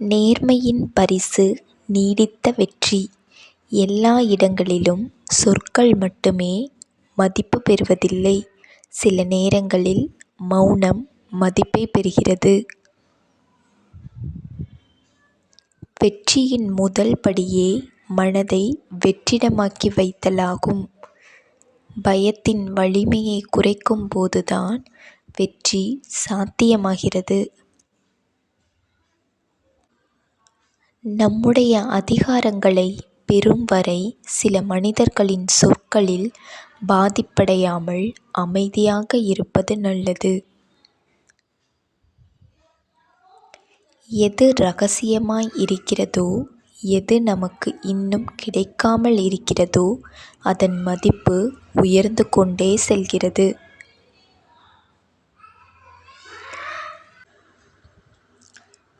நேர்மையின் பரிசு நீடித்த வெற்றி. எல்லா இடங்களிலும் சொற்கள் மட்டுமே மதிப்பு பெறுவதில்லை. சில நேரங்களில் மௌனம் மதிப்பைப் பெறுகிறது. வெற்றியின் முதல் படியே மனதை வெற்றிடமாக்கி வைத்தலாகும். பயத்தின் வலிமையை குறைக்கும் போதுதான் வெற்றி சாத்தியமாகிறது. நம்முடைய அதிகாரங்களை பெறும் வரை சில மனிதர்களின் சொற்களில் பாதிப்படையாமல் அமைதியாக இருப்பது நல்லது. எது ரகசியமாய் இருக்கிறதோ எது நமக்கு இன்னும் கிடைக்காமல் இருக்கிறதோ அதன் மதிப்பு உயர்ந்து கொண்டே செல்கிறது.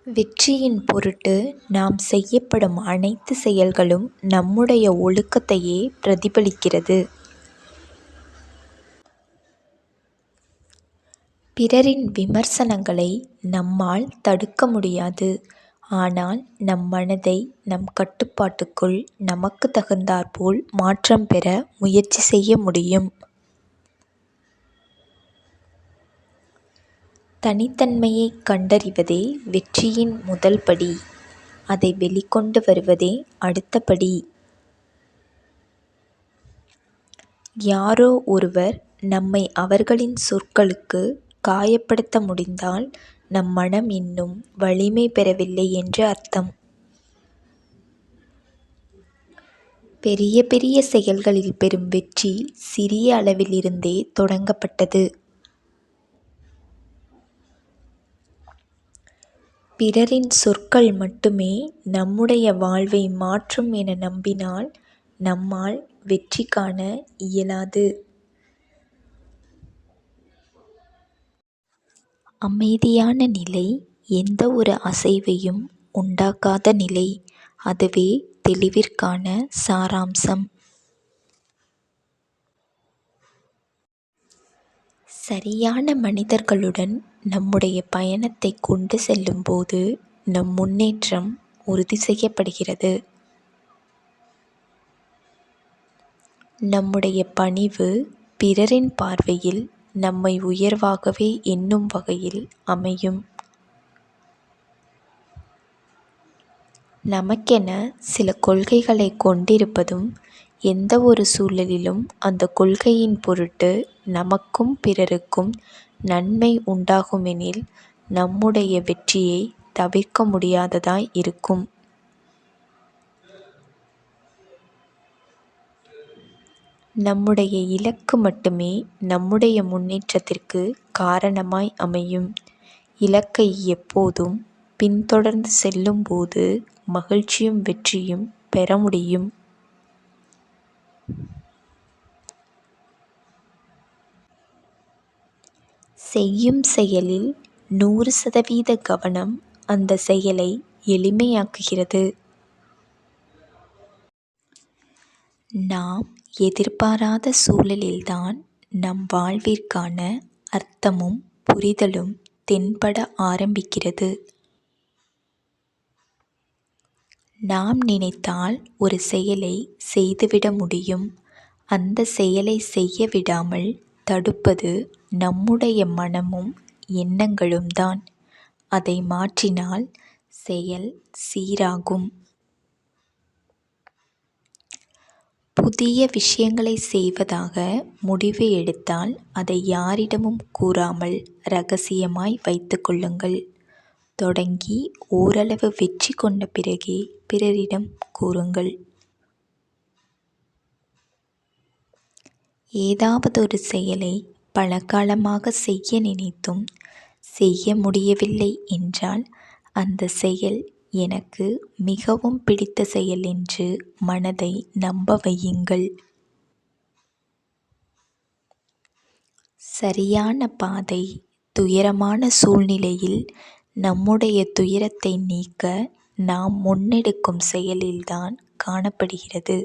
வெற்றியின் பொருட்டு நாம் செய்யப்படும் அனைத்து செயல்களும் நம்முடைய ஒழுக்கத்தையே பிரதிபலிக்கிறது. பிறரின் விமர்சனங்களை நம்மால் தடுக்க முடியாது. ஆனால் நம் மனதை நம் கட்டுப்பாட்டுக்குள் நமக்கு தகுந்தாற்போல் மாற்றம் பெற முயற்சி செய்ய முடியும். தனித்தன்மையை கண்டறிவதே வெற்றியின் முதல் படி. அதை வெளிக்கொண்டு வருவதே அடுத்த படி. யாரோ ஒருவர் நம்மை அவர்களின் சொற்களுக்கு காயப்படுத்த முடிந்தால் நம் மனம் இன்னும் வலிமை பெறவில்லை என்று அர்த்தம். பெரிய பெரிய செயல்களில் பெறும் வெற்றி சிறிய அளவிலிருந்தே தொடங்கப்பட்டது. பிறரின் சொற்கள் மட்டுமே நம்முடைய வாழ்வை மாற்றும் என நம்பினால் நம்மால் வெற்றி காண இயலாது. அமைதியான நிலை எந்த ஒரு அசைவையும் உண்டாக்காத நிலை. அதுவே தெளிவிற்கான சாராம்சம். சரியான மனிதர்களுடன் நம்முடைய பயணத்தை கொண்டு செல்லும்போது நம் முன்னேற்றம் உறுதி செய்யப்படுகிறது. நம்முடைய பணிவு பிறரின் பார்வையில் நம்மை உயர்வாகவே எண்ணும் வகையில் அமையும். நமக்கென சில கொள்கைகளை கொண்டிருப்பதும் எந்த ஒரு சூழலிலும் அந்த கொள்கையின் பொருட்டு நமக்கும் பிறருக்கும் நன்மை உண்டாகுமெனில் நம்முடைய வெற்றியை தவிர்க்க முடியாததாய் இருக்கும். நம்முடைய இலக்கு மட்டுமே நம்முடைய முன்னேற்றத்திற்கு காரணமாய் அமையும். இலக்கை எப்போதும் பின்தொடர்ந்து செல்லும்போது மகிழ்ச்சியும் வெற்றியும் பெற முடியும். செய்யும் செயலில் நூறு சதவீத கவனம் அந்த செயலை எளிமையாக்குகிறது. நாம் எதிர்பாராத சூழலில்தான் நம் வாழ்விற்கான அர்த்தமும் புரிதலும் தென்பட ஆரம்பிக்கிறது. நாம் நினைத்தால் ஒரு செயலை செய்துவிட முடியும். அந்த செயலை செய்ய விடாமல் தடுப்பது நம்முடைய மனமும் எண்ணங்களும் தான். அதை மாற்றினால் செயல் சீராகும். புதிய விஷயங்களை செய்வதாக முடிவு எடுத்தால் அதை யாரிடமும் கூறாமல் ரகசியமாய் வைத்து கொள்ளுங்கள். தொடங்கி ஓரளவு வெற்றி கொண்ட பிறகே பிறரிடம் கூறுங்கள். ஏதாவதொரு செயலை பல காலமாக செய்ய நினைத்தும் செய்ய முடியவில்லை என்றால் அந்த செயல் எனக்கு மிகவும் பிடித்த செயல் என்று மனதை நம்ப வையுங்கள். சரியான பாதை துயரமான சூழ்நிலையில் நம்முடைய துயரத்தை நீக்க நாம் முன்னெடுக்கும் செயலில்தான் காணப்படுகிறது.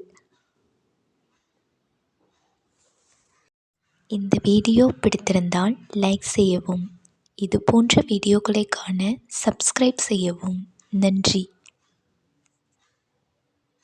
இந்த வீடியோ பிடித்திருந்தால் லைக் செய்யவும் இது போன்ற வீடியோக்களை காண சப்ஸ்கிரைப் செய்யவும். நன்றி.